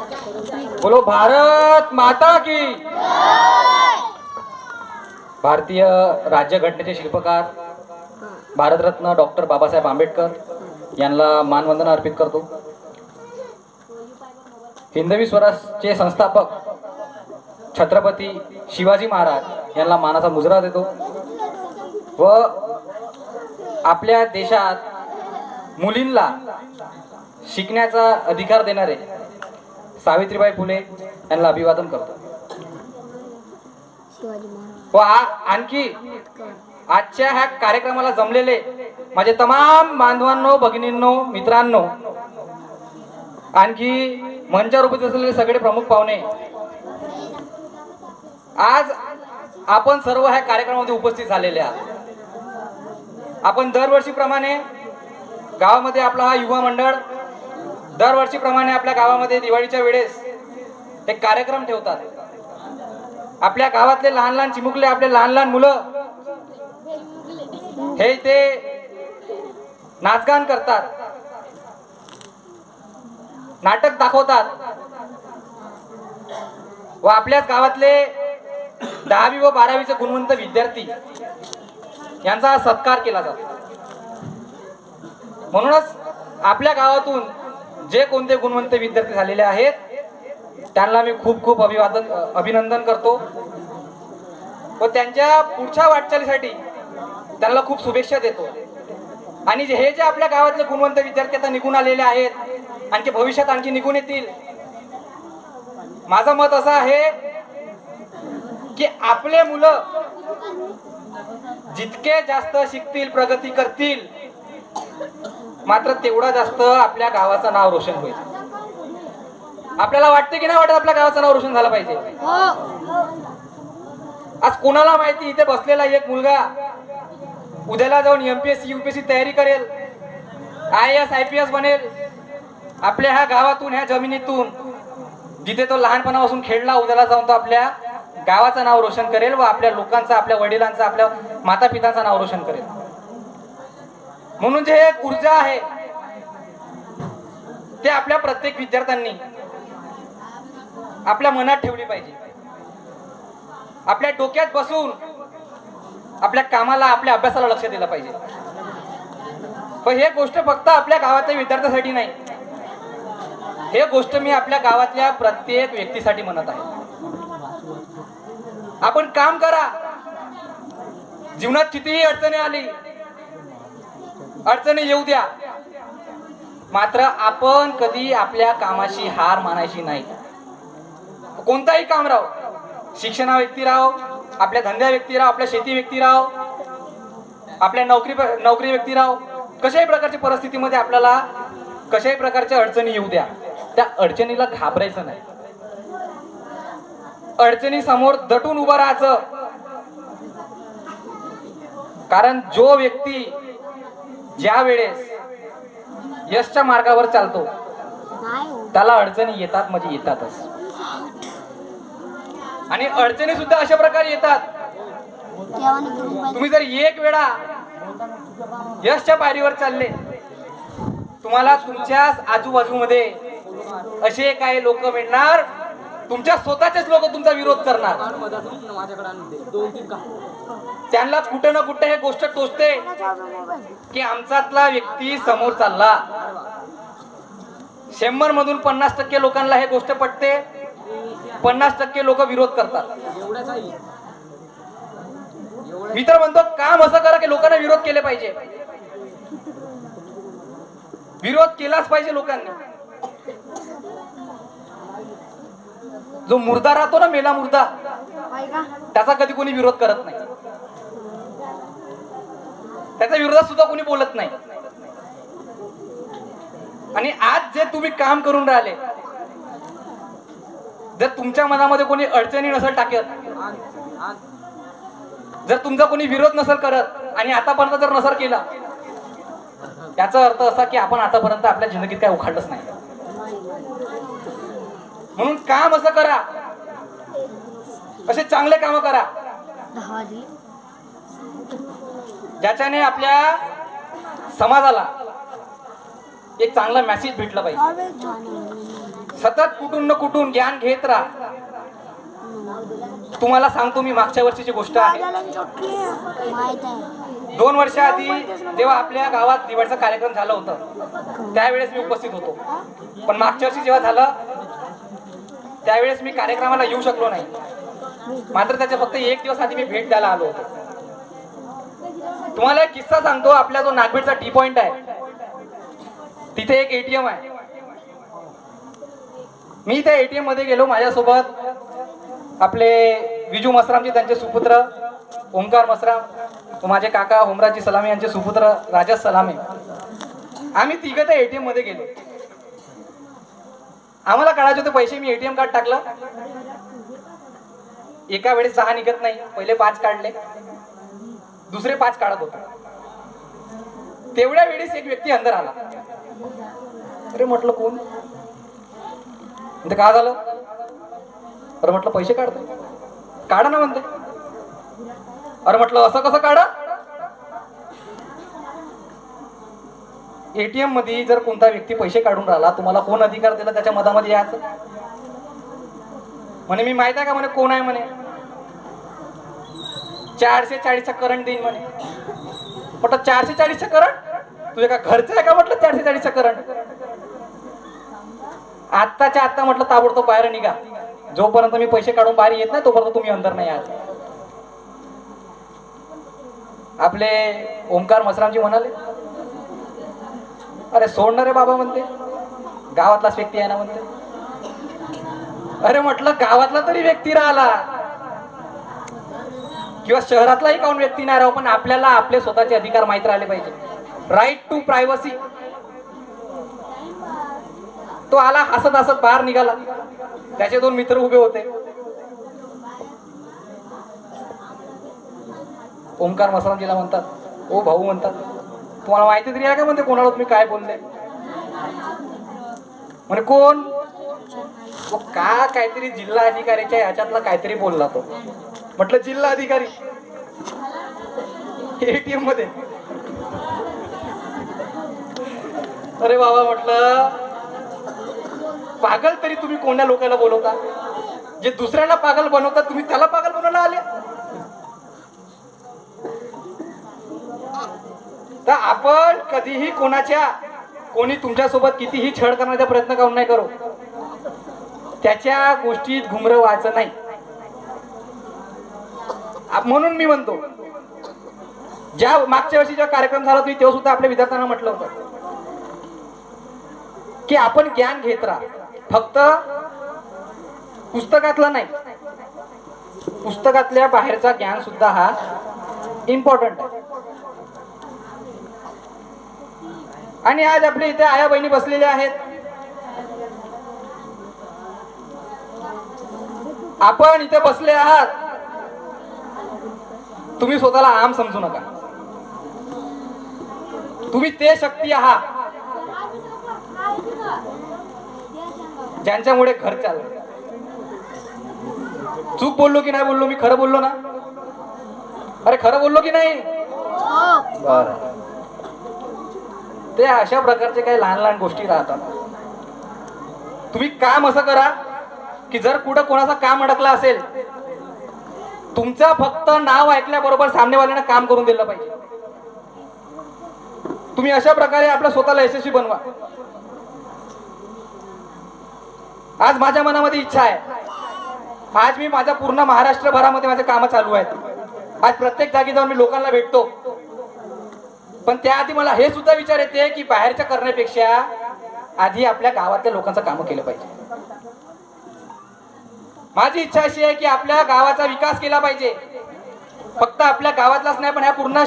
बोलो भारत माता की। भारतीय राज्यघटनेचे शिल्पकार भारतरत्न डॉक्टर बाबासाहेब आंबेडकर यांना मानवंदना अर्पित करतो. हिंदवी स्वराजचे संस्थापक छत्रपती शिवाजी महाराज यांना मानाचा मुजरा देतो. व आपल्या देशात मुलींना शिकण्याचा अधिकार देणारे सावित्रीबाई फुले यांना अभिवादन करतो. व आणखी आजच्या ह्या कार्यक्रमाला जमलेले माझे तमाम बांधवांनो भगिनींनो मित्रांनो आणखी मंचावर उपस्थित असलेले सगळे प्रमुख पाहुणे आज आपण सर्व ह्या कार्यक्रमामध्ये उपस्थित झालेले आहात आपण दरवर्षीप्रमाणे गावामध्ये आपला हा युवा मंडळ दरवर्षीप्रमाणे आपल्या गावामध्ये दिवाळीच्या वेळेस एक कार्यक्रम ठेवतात. आपल्या गावातले लहान लहान चिमुकले आपले लहान लहान मुलं हे ते नाचगान करतात. नाटक दाखवतात. व आपल्याच गावातले दहावी व बारावीचे गुणवंत विद्यार्थी यांचा सत्कार केला जातो. म्हणूनच आपल्या गावातून जे कोणते गुणवंत विद्यार्थी झालेले आहेत त्यांना मी खूप खूप अभिवादन अभिनंदन करतो. व त्यांच्या पुढच्या वाटचालीसाठी त्यांना खूप शुभेच्छा देतो. आणि जे हे जे आपल्या गावातले गुणवंत विद्यार्थी आता निघून आलेले आहेत आणखी भविष्यात आणखी निघून येतील. माझं मत असं आहे की आपले मुलं जितके जास्त शिकतील प्रगती करतील मात्र तेवढा जास्त आपल्या गावाचं नाव रोशन होईल. आपल्याला वाटते की नाही वाटत आपल्या गावाचं नाव रोशन झालं पाहिजे? आज कोणाला माहिती? इथे बसलेला एक मुलगा. उद्याला जाऊन एमपीएससी युपीएससी तयारी करेल. I S I P S बनेल. आपल्या ह्या गावातून ह्या जमिनीतून जिथे तो लहानपणापासून खेळला उद्याला जाऊन तो आपल्या गावाचं नाव रोशन करेल व आपल्या लोकांचं आपल्या वडिलांचं आपल्या माता पिताचं नाव रोशन करेल. म्हणून जे एक ऊर्जा आहे ते आपल्या प्रत्येक विद्यार्थ्यांनी आपल्या मनात ठेवली पाहिजे. आपल्या डोक्यात बसून आपल्या कामाला आपल्या अभ्यासाला लक्ष दिलं पाहिजे. पण हे गोष्ट फक्त आपल्या गावातल्या विद्यार्थ्यासाठी नाही. हे गोष्ट मी आपल्या गावातल्या प्रत्येक व्यक्तीसाठी म्हणत आहे. आपण काम करा. जीवनात कितीही अडचणी आली अडचणी येऊ द्या. मात्र आपण कधी आपल्या कामाशी हार मानायची नाही. कोणताही काम राहो. शिक्षणा व्यक्ती राहो आपल्या धंद्या व्यक्ती राहो आपल्या शेती व्यक्ती राहो आपल्या नोकरी नोकरी व्यक्ती राहो. कशाही प्रकारच्या परिस्थितीमध्ये आपल्याला कशाही प्रकारच्या अडचणी येऊ द्या. त्या अडचणीला घाबरायचं नाही. अडचणी समोर दटून उभं राहायचं. कारण जो व्यक्ती ज्या वेळेस यशच्या मार्गावर चालतो हो? त्याला अडचणी येतात म्हणजे येतातच. आणि अडचणी सुद्धा अशा प्रकारे येतात. तुम्ही जर एक वेळा यशच्या पायरीवर चालले तुम्हाला तुमच्या आजूबाजूमध्ये असे काही लोक मिळणार तुमच्या स्वतःचेच लोक तुमचा विरोध करणार. त्यांना कुठे ना कुठे हे गोष्ट टोचते की आमच्यातला व्यक्ती समोर चालला. शंभर मधून पन्नास टक्के लोकांना हे गोष्ट पटते. पन्नास टक्के लोक विरोध करतात. मी तर म्हणतो काम असं करा की लोकांना विरोध केले पाहिजे. विरोध केलाच पाहिजे लोकांनी. जो मुर्दा राहतो ना मेला मुर्दा त्याचा कधी कोणी विरोध करत नाही. त्याच्या विरोधात सुद्धा कोणी बोलत नाही. आणि आज जे तुम्ही काम करून राहिले जर तुमच्या मनामध्ये कोणी अडचणी नसेल टाकत जर तुमचा कोणी विरोध नसेल करत आणि आतापर्यंत जर नसेल केला याचा अर्थ असा की आपण आतापर्यंत आपल्या जिंदगीत काय उखाडलंच नाही. म्हणून काम असं करा. असे चांगले काम करा. ज्याच्याने आपल्या समाजाला एक चांगला मेसेज भेटला पाहिजे. सतत कुठून न कुठून ज्ञान घेत राहा. तुम्हाला सांगतो मी मागच्या वर्षीची गोष्ट आहे. दोन वर्ष आधी जेव्हा आपल्या गावात दिवाळीचा कार्यक्रम झाला होता त्यावेळेस मी उपस्थित होतो. पण मागच्या वर्षी जेव्हा झालं त्यावेळेस मी कार्यक्रमाला येऊ शकलो नाही. मात्र त्याच्या फक्त एक दिवस आधी मी भेट द्यायला आलो होतो. तुम्हाला एक किस्सा सांगतो आपल्या जो नागभीडचा टी पॉइंट आहे. तिथे एक एटीएम आहे. मी त्या एटीएममध्ये गेलो माझ्यासोबत आपले विजू मसरामजी त्यांचे सुपुत्र ओंकार मसराम माझे काका होमराजी सलामी यांचे सुपुत्र राजस सलामे. आम्ही तिघं त्या एटीएममध्ये गेलो. आम्हाला काढायचे होते पैसे मी एटीएम कार्ड टाकलं. एका वेळेस सहा निघत नाही. पहिले पाच काढले. दुसरे पाच काढत होते. तेवढ्या वेळेस एक व्यक्ती अंदर आला. अरे म्हटलं कोण? म्हणते का झालं? अरे म्हटलं पैसे काढतो काढा ना म्हणते. अरे म्हटलं असं कसं काढा? एटीएममध्ये जर कोणता व्यक्ती पैसे काढून राहिला तुम्हाला कोण अधिकार दिला त्याच्या मधामध्ये यायचं? म्हणे मी माहीत आहे का? म्हणे कोण आहे? म्हणे. चारशे चाळीसचा करंट देईन म्हणे. म्हटलं चारशे चाळीसचा करंट? तुझ्या का घरचं आहे का? म्हटलं चारशे चाळीसचा करंट. आत्ताच्या आत्ता म्हटलं ताबडतोब बाहेर निघा. जोपर्यंत मी पैसे काढून बाहेर येत नाही तोपर्यंत तुम्ही अंदर नाही आहात. आपले ओंकार मसरामजी म्हणाले अरे सोडणार रे बाबा म्हणते. गावातलाच व्यक्ती आहे ना म्हणते. अरे म्हटलं गावातला तरी व्यक्ती राहिला. किंवा शहरातलाही काउन व्यक्ती नाही राहू पण आपल्याला आपले स्वतःचे अधिकार माहीत राहिले पाहिजे. राईट टू प्रायव्हसी तो आला हसत हसत बाहेर निघाला. त्याचे दोन मित्र उभे होते. ओंकार मसरामजीला म्हणतात ओ भाऊ म्हणतात. तुम्हाला माहिती तरी आहे का म्हणते कोणाला तुम्ही काय बोलले? म्हणे कोण? का काहीतरी जिल्हा अधिकारीच्या ह्याच्यातला काहीतरी बोलला तो. म्हटलं जिल्हा अधिकारी. एटीएममध्ये. अरे बाबा म्हटलं पागल तरी तुम्ही कोण्या लोकांना बोलवता? जे दुसऱ्याला पागल बनवतात तुम्ही त्याला पागल बनवायला आले? तर आपण कधीही कोणाच्या कोणी तुमच्यासोबत कितीही छळ करण्याचा प्रयत्न करून नाही करू? त्याच्या गोष्टीत घुमरं व्हायचं नाही. म्हणून मी म्हणतो ज्या मागच्या वर्षी जेव्हा कार्यक्रम झाला तुम्ही तेव्हा सुद्धा आपल्या विद्यार्थ्यांना म्हटलं होतं की आपण ज्ञान घेत राहा. फक्त पुस्तकातलं नाही पुस्तकातल्या बाहेरचा ज्ञान सुद्धा हा इम्पॉर्टंट आहे. आणि आज आपल्या इथे आया बहिणी बसलेल्या आहेत. आपण इथे बसले आहात. तुम्ही स्वतःला आम समजू नका. तुम्ही ते शक्ती आहात. ज्यांच्यामुळे घर चाललं. चूक बोललो की नाही बोललो? मी खरं बोललो ना? अरे खरं बोललो की नाही? बर. ते अशा प्रकारचे काही लहान लहान गोष्टी राहतात. तुम्ही काम असं करा की जर कुठं कोणाचं काम अडकलं असेल तुमचं फक्त नाव ऐकल्याबरोबर सामनेवाल्यानं काम करून दिलं पाहिजे. तुम्ही अशा प्रकारे आपल्या स्वतःला यशस्वी बनवा. आज माझ्या मनामध्ये इच्छा आहे. आज मी माझ्या पूर्ण महाराष्ट्रभरामध्ये माझे कामं चालू आहेत. आज प्रत्येक जागी जाऊन मी लोकांना भेटतो. पण त्याआधी मला हे सुद्धा विचार येते की बाहेरच्या करण्यापेक्षा आधी आपल्या गावातल्या लोकांचं कामं केलं पाहिजे. माझी इच्छा अशी आहे की आपल्या गावाचा विकास केला पाहिजे. फक्त आपल्या गावातलाच नाही पण ह्या पूर्ण